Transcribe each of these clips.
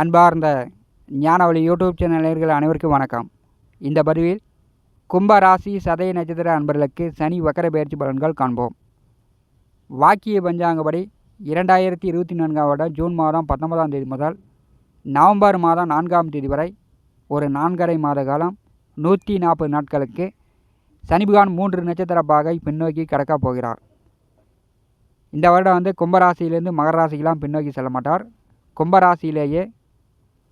அன்பார்ந்த ஞானவழி YouTube channel அனைவருக்கும் வணக்கம். இந்த பதிவில் கும்ப ராசி சதய நட்சத்திர அன்பர்களுக்கு சனி வக்கர பயிற்சி பலன்கள் காண்போம். வாக்கிய பஞ்சாங்கப்படி இரண்டாயிரத்தி இருபத்தி நான்காம் வருடம் ஜூன் மாதம் பத்தொன்பதாம் தேதி முதல் நவம்பர் மாதம் நான்காம் தேதி வரை ஒரு நான்கரை மாத காலம் நூற்றி நாற்பது நாட்களுக்கு சனிபகான் மூன்று நட்சத்திர பாகை பின்னோக்கி கடக்கப் போகிறார். இந்த வருடம் வந்து கும்பராசியிலேருந்து மகர ராசிக்கெல்லாம் பின்னோக்கி செல்ல மாட்டார். கும்பராசியிலேயே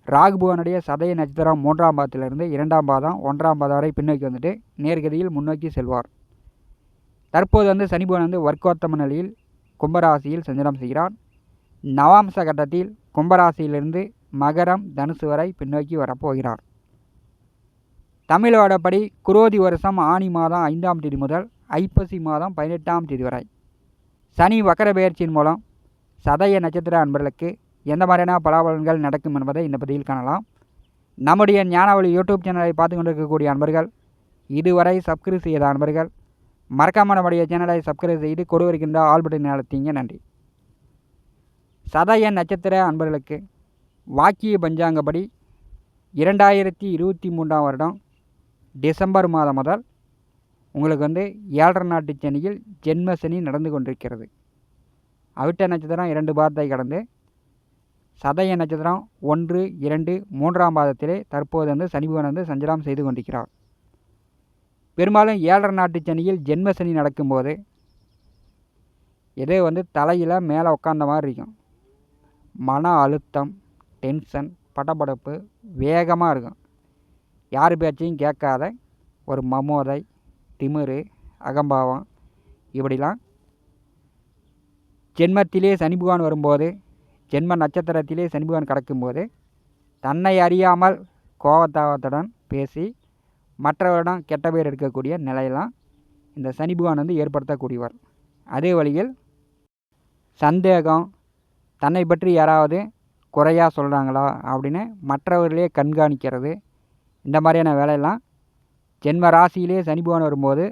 ராகுபுவனுடைய சதய நட்சத்திரம் மூன்றாம் பாதத்திலிருந்து இரண்டாம் பாதம் ஒன்றாம் பாதம் வரை பின்னோக்கி வந்துட்டு நேர்கதியில் முன்னோக்கி செல்வார். தற்போது வந்து சனிபவன் வந்து வர்க்கோத்தம நிலையில் கும்பராசியில் சஞ்சலம் செய்கிறார். நவாம்ச கட்டத்தில் கும்பராசியிலிருந்து மகரம் தனுசு வரை பின்னோக்கி வரப்போகிறார். தமிழோடப்படி குரோதி வருஷம் ஆனி மாதம் ஐந்தாம் தேதி முதல் ஐப்பசி மாதம் பதினெட்டாம் தேதி வரை. சனி வக்கர பெயர்ச்சியின் மூலம் சதய நட்சத்திர அன்பர்களுக்கு எந்த மாதிரியான பலாபலன்கள் நடக்கும் என்பதை இந்த பதிவில் காணலாம். நம்முடைய ஞானவழி யூடியூப் சேனலை பார்த்து கொண்டிருக்கக்கூடிய அன்பர்கள் இதுவரை சப்ஸ்கிரைப் செய்த அன்பர்கள் மறக்காம நம்முடைய சேனலை சப்ஸ்கிரைப் செய்து கொடு வருகின்ற ஆல் பட்டன் அழுத்திங்க நன்றி. சதய நட்சத்திர அன்பர்களுக்கு வாக்கிய பஞ்சாங்கப்படி இரண்டாயிரத்தி இருபத்தி மூன்றாம் வருடம் டிசம்பர் மாதம் முதல் உங்களுக்கு வந்து ஏழரை நாட்டு சனியில் ஜென்ம சனி நடந்து கொண்டிருக்கிறது. அவிட்ட நட்சத்திரம் இரண்டு பாதத்தை கடந்து சதய நட்சத்திரம் ஒன்று இரண்டு மூன்றாம் பாதத்திலே தற்போது வந்து சனிபவன் வந்து சஞ்சலம் செய்து கொண்டிருக்கிறார். பெரும்பாலும் ஏழரை நாட்டு சனியில் ஜென்ம சனி நடக்கும்போது இதே வந்து தலையில் மேலே உட்காந்த மாதிரி இருக்கும். மன அழுத்தம் டென்ஷன் படபடப்பு வேகமாக இருக்கும். யார் பேச்சையும் கேட்காத ஒரு மமோதை திமிரு அகம்பாவம் இப்படிலாம் ஜென்மத்திலே சனி பகவான் வரும்போது ஜென்ம நட்சத்திரத்திலே சனிபகவான் கடக்கும்போது தன்னை அறியாமல் கோபத்தாவத்துடன் பேசி மற்றவரிடம் கெட்ட பேர் எடுக்கக்கூடிய நிலையெல்லாம் இந்த சனி பகவான் வந்து ஏற்படுத்தக்கூடியவர். அதே வழியில் சந்தேகம் தன்னை பற்றி யாராவது குறையாக சொல்கிறாங்களா அப்படின்னு மற்றவர்களே கண்காணிக்கிறது. இந்த மாதிரியான வேலையெல்லாம் ஜென்ம ராசியிலே சனி பகவான் வரும்போது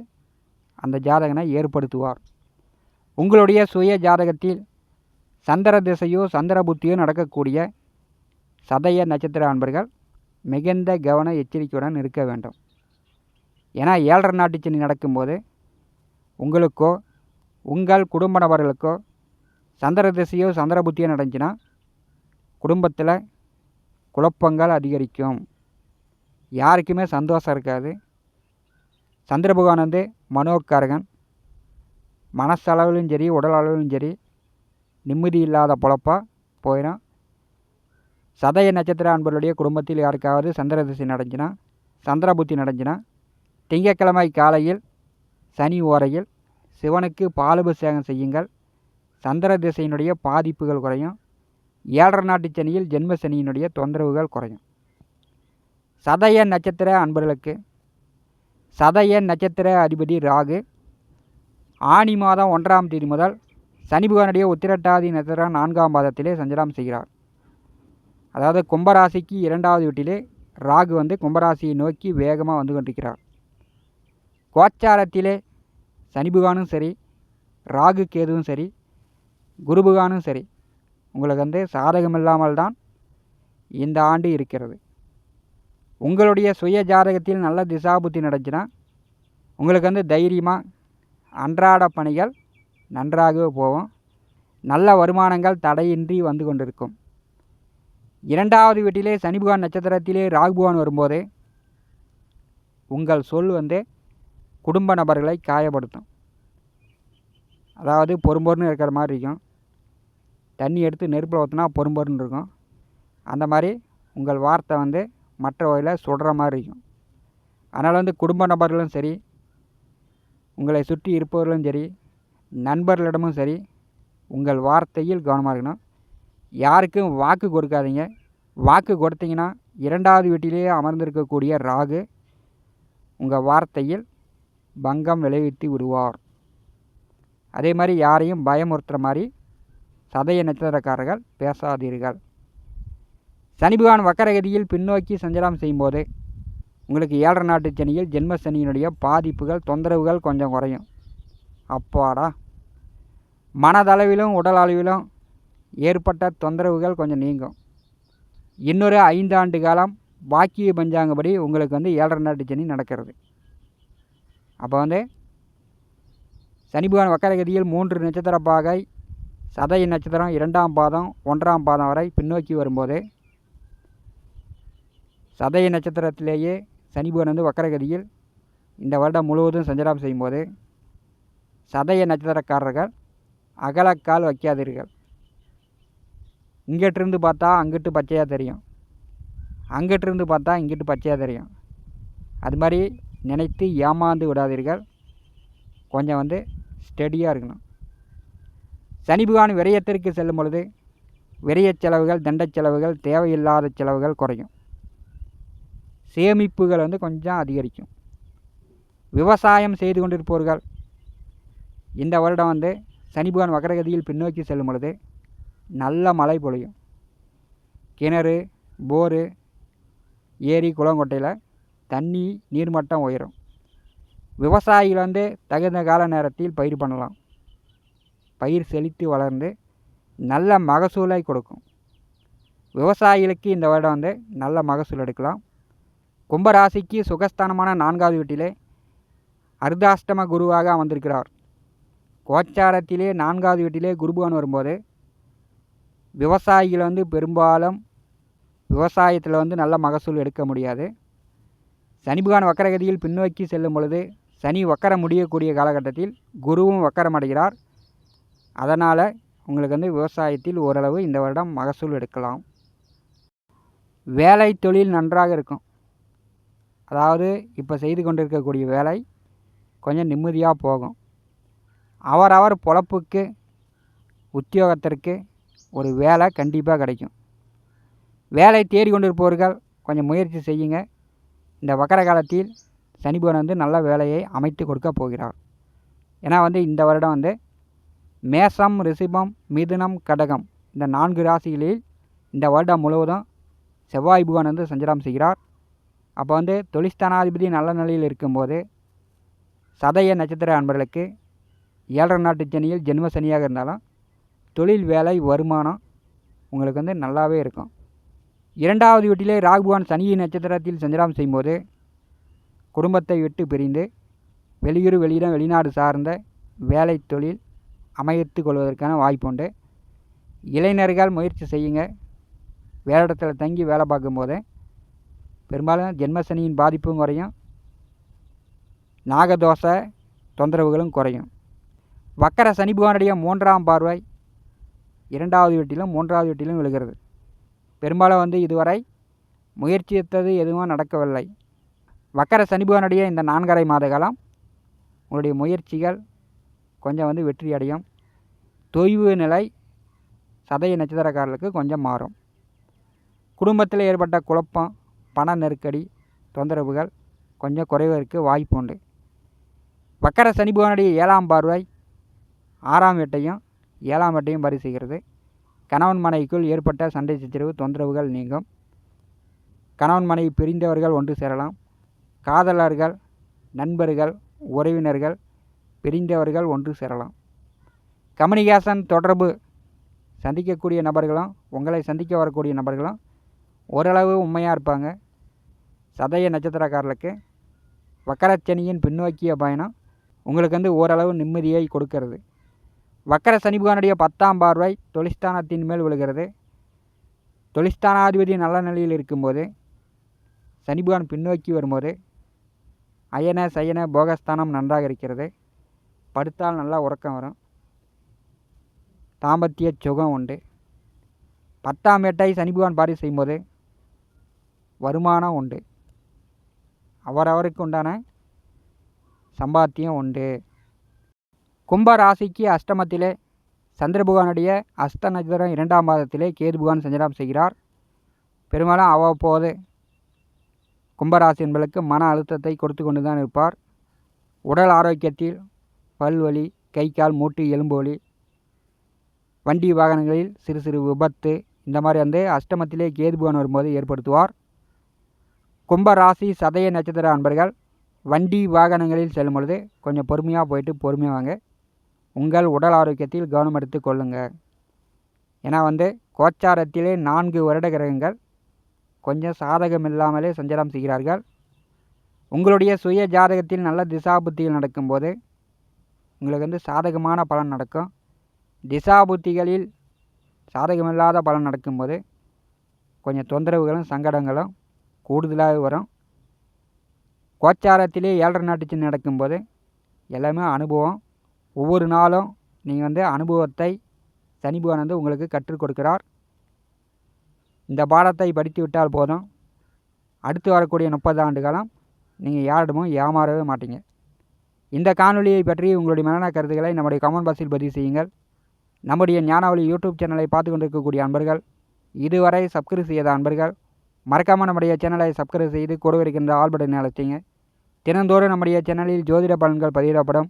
அந்த ஜாதகனை ஏற்படுத்துவார். உங்களுடைய சுய ஜாதகத்தில் சந்திர திசையோ சந்திர புத்தியோ நடக்கக்கூடிய சதய நட்சத்திர அன்பர்கள் மிகுந்த கவன எச்சரிக்கையுடன் இருக்க வேண்டும். ஏன்னா ஏழரை நாட்டு சனி நடக்கும்போது உங்களுக்கோ உங்கள் குடும்ப நபர்களுக்கோ சந்திர திசையோ சந்திர புத்தியோ நடந்துச்சுன்னா குடும்பத்தில் குழப்பங்கள் அதிகரிக்கும். யாருக்குமே சந்தோஷம் இருக்காது. சந்திர பகவான் வந்து மனோக்காரகன். மனசளவிலும் சரி உடல் அளவிலும் சரி நிம்மதி இல்லாத பொழப்பா போயிடும் சதய நட்சத்திர அன்பர்களுடைய குடும்பத்தில் யாருக்காவது சந்திர திசை நடந்துச்சுன்னா சந்திர புத்தி நடந்துச்சுன்னா திங்கட்கிழமை காலையில் சனி ஓரையில் சிவனுக்கு பாலபிஷேகம் செய்யுங்கள். சந்திர திசையினுடைய பாதிப்புகள் குறையும். ஏழரை நாட்டு சனியில் ஜென்ம சனியினுடைய தொந்தரவுகள் குறையும். சதய நட்சத்திர அன்பர்களுக்கு சதய நட்சத்திர அதிபதி ராகு ஆனி மாதம் ஒன்றாம் தேதி முதல் சனி உத்திரட்டாதி நட்சத்திரம் நான்காம் பாதத்திலே சஞ்சலம் செய்கிறார். அதாவது கும்பராசிக்கு இரண்டாவது வீட்டிலே ராகு வந்து கும்பராசியை நோக்கி வேகமாக வந்து கொண்டிருக்கிறார். கோச்சாரத்திலே சனிபுகானும் சரி ராகு கேதுவும் சரி குருபுகானும் சரி உங்களுக்கு வந்து சாதகமில்லாமல் தான் இந்த ஆண்டு இருக்கிறது. உங்களுடைய சுய ஜாதகத்தில் நல்ல திசாபுத்தி நடந்துச்சுன்னா உங்களுக்கு வந்து தைரியமாக அன்றாட பணிகள் நன்றாகவே போகும். நல்ல வருமானங்கள் தடையின்றி வந்து கொண்டிருக்கும். இரண்டாவது வீட்டிலே சனி பகவான் நட்சத்திரத்திலே ராகுபவான் வரும்போது உங்கள் சொல் வந்து குடும்ப நபர்களை காயப்படுத்தும். அதாவது பொறும்பொருன்னு இருக்கிற மாதிரி இருக்கும். தண்ணி எடுத்து நெருப்பில் ஊற்றினா பொறும்பொருன்னு இருக்கும். அந்த மாதிரி உங்கள் வார்த்தை வந்து மற்ற வகையில் சுடுற மாதிரி இருக்கும். அதனால் வந்து குடும்ப நபர்களும் சரி உங்களை சுற்றி இருப்பவர்களும் சரி நண்பர்களிடமும் சரி உங்கள் வார்த்தையில் கவனமாக இருக்கணும். யாருக்கும் வாக்கு கொடுக்காதீங்க. வாக்கு கொடுத்தீங்கன்னா இரண்டாவது வீட்டிலேயே அமர்ந்திருக்கக்கூடிய ராகு உங்கள் வார்த்தையில் பங்கம் விளைவித்து விடுவார். அதே மாதிரி யாரையும் பயமுறுத்துகிற மாதிரி சதய நட்சத்திரக்காரர்கள் பேசாதீர்கள். சனி பகவான் வக்கரகதியில் பின்னோக்கி சஞ்சலம் செய்யும்போது உங்களுக்கு ஏழரை நாட்டு சனியில் ஜென்ம சனியினுடைய பாதிப்புகள் தொந்தரவுகள் கொஞ்சம் குறையும். அப்பாடா. மனதளவிலும் உடல் அளவிலும் ஏற்பட்ட தொந்தரவுகள் கொஞ்சம் நீங்கும். இன்னொரு ஐந்தாண்டு காலம் பாக்கிய பஞ்சாங்கப்படி உங்களுக்கு வந்து ஏழரை நாட்டு சனி நடக்கிறது. அப்போ வந்து சனி பகவான் வக்கரகதியில் மூன்று நட்சத்திர பாகை சதய நட்சத்திரம் இரண்டாம் பாதம் ஒன்றாம் பாதம் வரை பின்னோக்கி வரும்போது சதய நட்சத்திரத்திலேயே சனி பகவான் வந்து வக்கரகதியில் இந்த வருடம் முழுவதும் சஞ்சலம் செய்யும்போது சதய நட்சத்திரக்காரர்கள் அகலக்கால் வைக்காதீர்கள். இங்கிட்டிருந்து பார்த்தா அங்கிட்டு பச்சையாக தெரியும். அங்கிட்டிருந்து பார்த்தா இங்கிட்டு பச்சையாக தெரியும். அது மாதிரி நினைத்து ஏமாந்து விடாதீர்கள். கொஞ்சம் வந்து ஸ்டெடியாக இருக்கணும். சனி பகவான் விரயத்திற்கு செல்லும் பொழுது விரயச் செலவுகள் தண்ட செலவுகள் தேவையில்லாத செலவுகள் குறையும். சேமிப்புகள் வந்து கொஞ்சம் அதிகரிக்கும். விவசாயம் செய்து கொண்டிருப்பவர்கள் இந்த வருடம் வந்து சனி பகவான் வக்கரகதியில் பின்னோக்கி செல்லும் பொழுது நல்ல மழை பொழியும். கிணறு போரு ஏரி குளங்கொட்டையில் தண்ணி நீர்மட்டம் உயரும். விவசாயிகள் வந்து தகுந்த கால நேரத்தில் பயிர் பண்ணலாம். பயிர் செழித்து வளர்ந்து நல்ல மகசூலை கொடுக்கும். விவசாயிகளுக்கு இந்த வருடம் வந்து நல்ல மகசூல் எடுக்கலாம். கும்பராசிக்கு சுகஸ்தானமான நான்காவது வீட்டிலே அர்த்தாஷ்டம குருவாக அமர்ந்திருக்கிறார். கோச்சாரத்திலே நான்காவது வீட்டிலே குருபவன் வரும்போது விவசாயிகள் வந்து பெரும்பாலும் விவசாயத்தில் வந்து நல்ல மகசூல் எடுக்க முடியாது. சனிபகான் வக்கரகதியில் பின்னோக்கி செல்லும் பொழுது சனி வக்கரம் முடியக்கூடிய காலகட்டத்தில் குருவும் வக்கரம் அடைகிறார். அதனால் உங்களுக்கு வந்து விவசாயத்தில் ஓரளவு இந்த வருடம் மகசூல் எடுக்கலாம். வேலை தொழில் நன்றாக இருக்கும். அதாவது இப்போ செய்து கொண்டிருக்கக்கூடிய வேலை கொஞ்சம் நிம்மதியாக போகும். அவரவர் பொழப்புக்கு உத்தியோகத்திற்கு ஒரு வேலை கண்டிப்பாக கிடைக்கும். வேலை தேடி கொண்டிருப்பவர்கள் கொஞ்சம் முயற்சி செய்யுங்க. இந்த வக்கர காலத்தில் சனிபவன் வந்து நல்ல வேலையை அமைத்து கொடுக்க போகிறார். ஏன்னா வந்து இந்த வருடம் வந்து மேசம் ரிஷிபம் மிதுனம் கடகம் இந்த நான்கு ராசிகளில் இந்த வருடம் முழுவதும் செவ்வாய் புவன் வந்து சஞ்சலம் செய்கிறார். அப்போ வந்து தொழிஸ்தானாதிபதி நல்ல நிலையில் இருக்கும்போது சதய நட்சத்திர அன்பர்களுக்கு ஏழரை நாட்டு சனியில் ஜென்ம சனியாக இருந்தாலும் தொழில் வேலை வருமானம் உங்களுக்கு வந்து நல்லாவே இருக்கும். இரண்டாவது வீட்டிலே ராகுவான் சனியின் நட்சத்திரத்தில் சஞ்சலம் செய்யும்போது குடும்பத்தை விட்டு பிரிந்து வெளியூர் வெளியிடம் வெளிநாடு சார்ந்த வேலை தொழில் அமைத்து கொள்வதற்கான வாய்ப்பு உண்டு. இளைஞர்கள் முயற்சி செய்யுங்க. வேலையிடத்தில் தங்கி வேலை பார்க்கும்போது பெரும்பாலும் ஜென்மசனியின் பாதிப்பும் குறையும். நாகதோஷ தொந்தரவுகளும் குறையும். வக்கர சனிபுவானுடைய மூன்றாம் பார்வை இரண்டாவது வீட்டிலும் மூன்றாவது வீட்டிலும் விழுகிறது. பெரும்பாலும் வந்து இதுவரை முயற்சித்தது எதுவும் நடக்கவில்லை. வக்கர சனிபுவானுடைய இந்த நான்கரை மாத காலம் உங்களுடைய முயற்சிகள் கொஞ்சம் வந்து வெற்றி அடையும். தொய்வு நிலை சதய நட்சத்திரக்காரர்களுக்கு கொஞ்சம் மாறும். குடும்பத்தில் ஏற்பட்ட குழப்பம் பண நெருக்கடி தொந்தரவுகள் கொஞ்சம் குறைவதற்கு வாய்ப்பு உண்டு. வக்கர சனிபுவானுடைய ஏழாம் பார்வை ஆறாம் எட்டையும் ஏழாம் எட்டையும் பரிசுகிறது செய்கிறது. கணவன் மனைவிக்குள் ஏற்பட்ட சண்டை சச்சரவு தொந்தரவுகள் நீங்கும். கணவன் மனைவி பிரிந்தவர்கள் ஒன்று சேரலாம். காதலர்கள் நண்பர்கள் உறவினர்கள் பிரிந்தவர்கள் ஒன்று சேரலாம். கம்யூனிகேஷன் தொடர்பு. சந்திக்கக்கூடிய நபர்களும் உங்களை சந்திக்க வரக்கூடிய நபர்களும் ஓரளவு உண்மையாக இருப்பாங்க. சதய நட்சத்திரக்காரர்களுக்கு வக்கரச்சனியின் பின்னோக்கிய பயணம் உங்களுக்கு வந்து ஓரளவு நிம்மதியை கொடுக்கறது. வக்கர சனிபுகானுடைய பத்தாம் பார்வை தொழிஸ்தானத்தின் மேல் விழுகிறது. தொழிஸ்தானாதிபதி நல்ல நிலையில் இருக்கும்போது சனிபுகான் பின்னோக்கி வரும்போது அயன சயன போகஸ்தானம் நன்றாக இருக்கிறது. படுத்தால் நல்லா உறக்கம் வரும். தாம்பத்திய சுகம் உண்டு. பத்தாம் ஏட்டை சனிபுகான் பாரி செய்யும்போது வருமானம் உண்டு. அவரவருக்கு உண்டான சம்பாத்தியம் உண்டு. கும்ப ராசிக்கு அஷ்டமத்திலே சந்திரபகவானுடைய அஷ்ட அஸ்த நட்சத்திரம் இரண்டாம் மாதத்திலே கேது பகவான் சஞ்சாரம் செய்கிறார். பெரும்பாலும் அவ்வப்போது கும்பராசி என்பதற்கு மன அழுத்தத்தை கொடுத்து கொண்டு தான் இருப்பார். உடல் ஆரோக்கியத்தில் பல்வலி கை கால் மூட்டு எலும்பு வலி வண்டி வாகனங்களில் சிறு சிறு விபத்து இந்த மாதிரி வந்து அஷ்டமத்திலே கேது பகவான் வரும்போது ஏற்படுத்துவார். கும்ப ராசி சதய நட்சத்திர அன்பர்கள் வண்டி வாகனங்களில் செல்லும் பொழுது கொஞ்சம் பொறுமையாக போயிட்டு பொறுமையாக வாங்க. உங்கள் உடல் ஆரோக்கியத்தில் கவனம் எடுத்து கொள்ளுங்கள். ஏன்னா வந்து கோச்சாரத்திலே நான்கு வருட கிரகங்கள் கொஞ்சம் சாதகம் இல்லாமலே சஞ்சாரம் செய்கிறார்கள். உங்களுடைய சுய ஜாதகத்தில் நல்ல திசாபுத்திகள் நடக்கும்போது உங்களுக்கு வந்து சாதகமான பலன் நடக்கும். திசாபுத்திகளில் சாதகமில்லாத பலன் நடக்கும்போது கொஞ்சம் தொந்தரவுகளும் சங்கடங்களும் கூடுதலாக வரும். கோச்சாரத்திலே ஏழரை நாட்டுச்சு நடக்கும்போது எல்லாமே அனுபவம். ஒவ்வொரு நாளும் நீங்கள் வந்து அனுபவத்தை சனி பகவான் வந்து உங்களுக்கு கற்றுக் கொடுக்கிறார். இந்த பாடத்தை படித்து விட்டால் போதும். அடுத்து வரக்கூடிய முப்பது ஆண்டு காலம் நீங்கள் யாரிடமும் ஏமாறவே மாட்டீங்க. இந்த காணொலியை பற்றி உங்களுடைய மனநல கருத்துக்களை நம்முடைய கமெண்ட் பாக்ஸில் பதிவு செய்யுங்கள். நம்முடைய ஞானாவளி யூடியூப் சேனலை பார்த்து கொண்டிருக்கக்கூடிய அன்பர்கள் இதுவரை சப்ஸ்கிரைப் செய்யாத அன்பர்கள் மறக்காமல் நம்முடைய சேனலை சப்ஸ்கிரைப் செய்து கொடுவிருக்கின்ற இருக்கின்ற ஆல் தினந்தோறும் நம்முடைய சேனலில் ஜோதிட பலன்கள் பதிவிடப்படும்.